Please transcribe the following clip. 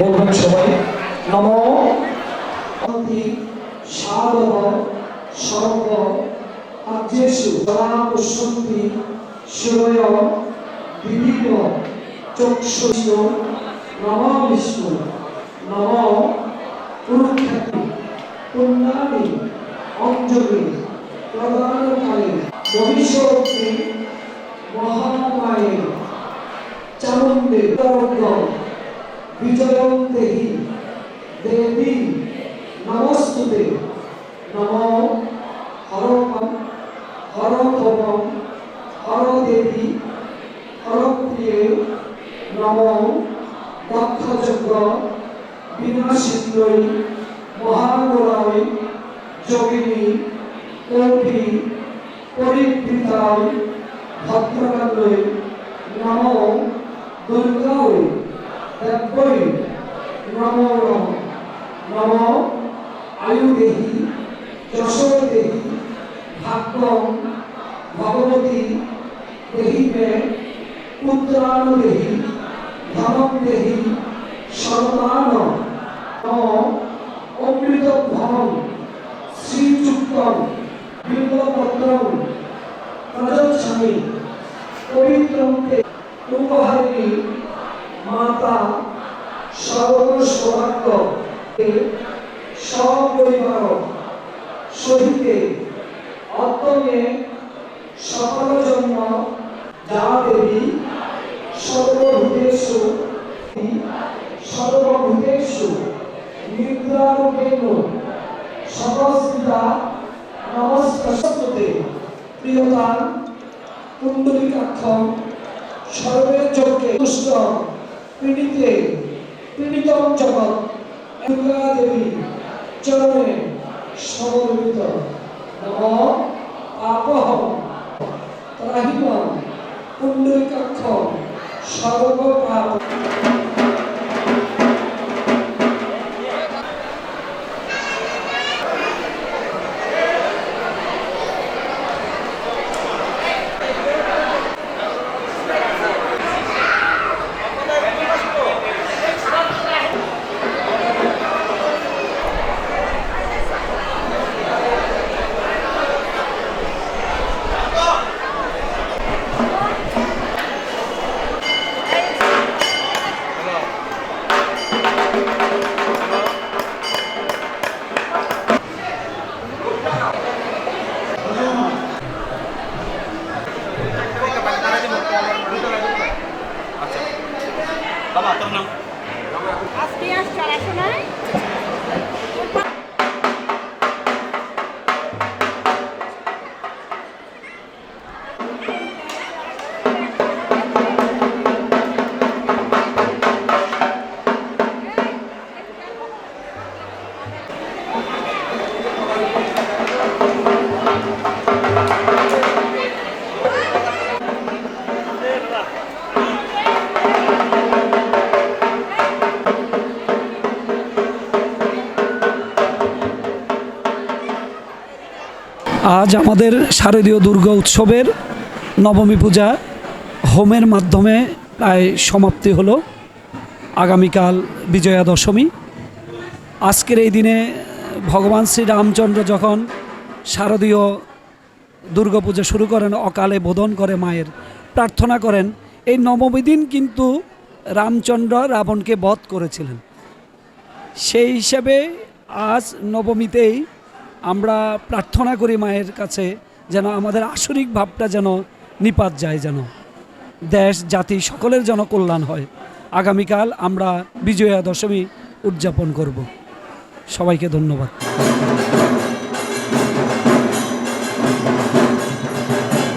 বলবেন সবাই নম শান্তি সাধব সর্ব আর্যেষু সদাপুষ্যন্তি শিরয় বিভিন্ন চক্ষুষ নম বিষ্ণু নম কুরুক্ষেত্র পুণ্যানি অঞ্জলি, প্রদানকালে ভবিষ্যৎ মহামায়ের চামুণ্ডে তরঙ্গ বিজয়ং দেহি দেবী নমস্তুতে। নম হরপম হরধবম হরদেবী, হরপ্রিয়ে, নম দক্ষযজ্ঞ বিনাশিন্দ্রই মহাগোড়াই যোগিনী কৌপি পরিবৃতাই ভদ্রকান্ডই নম দুর্গাই দেব্যই নমো নম নম আয়ুদেহি যশোদেহি ভাগ্যম ভগবতী দেহি মে পুত্রানুদেহি ধনম দেহি নম অমৃত ভবন শ্রীযুক্তম বিল্লপত্রম প্রযচ্ছামি পবিত্রম তে মাতা সর্ব সৌভাগ্য সপরিবার সহিতে অত্যমে সকল জন্ম যা দেবী, সর্বভূতেষু সর্বভূতেষু নিদ্রারূপেণ সমস্তা নমস্কারতে প্রিয়তান, কুণ্ডলিকাক্ষম সর্বের চোখে তুষ্ট পীড়িতে, পীড়িতম জগৎ দুর্গা দেবী চরণে সমবেত নম আপহম ত্রাহিমম কুণ্ডলিকাক্ষম সর্বপাপ। আজ আমাদের শারদীয় দুর্গা উৎসবের নবমী পূজা হোমের মাধ্যমে প্রায় সমাপ্তি হলো। আগামীকাল বিজয়া দশমী আজকের এই দিনে ভগবান শ্রী রামচন্দ্র যখন শারদীয় দুর্গাপূজা শুরু করেন, অকালে বোধন করে মায়ের প্রার্থনা করেন, এই নবমী দিন কিন্তু রামচন্দ্র রাবণকে বধ করেছিলেন। সেই হিসাবে আজ নবমীতেই আমরা প্রার্থনা করি মায়ের কাছে যেন আমাদের আসরিক ভাবটা যেন নিপাত যায় যেন। দেশ, জাতি সকলের যেন কল্যাণ হয়। আগামীকাল আমরা বিজয়া দশমী উদযাপন করব। সবাইকে ধন্যবাদ।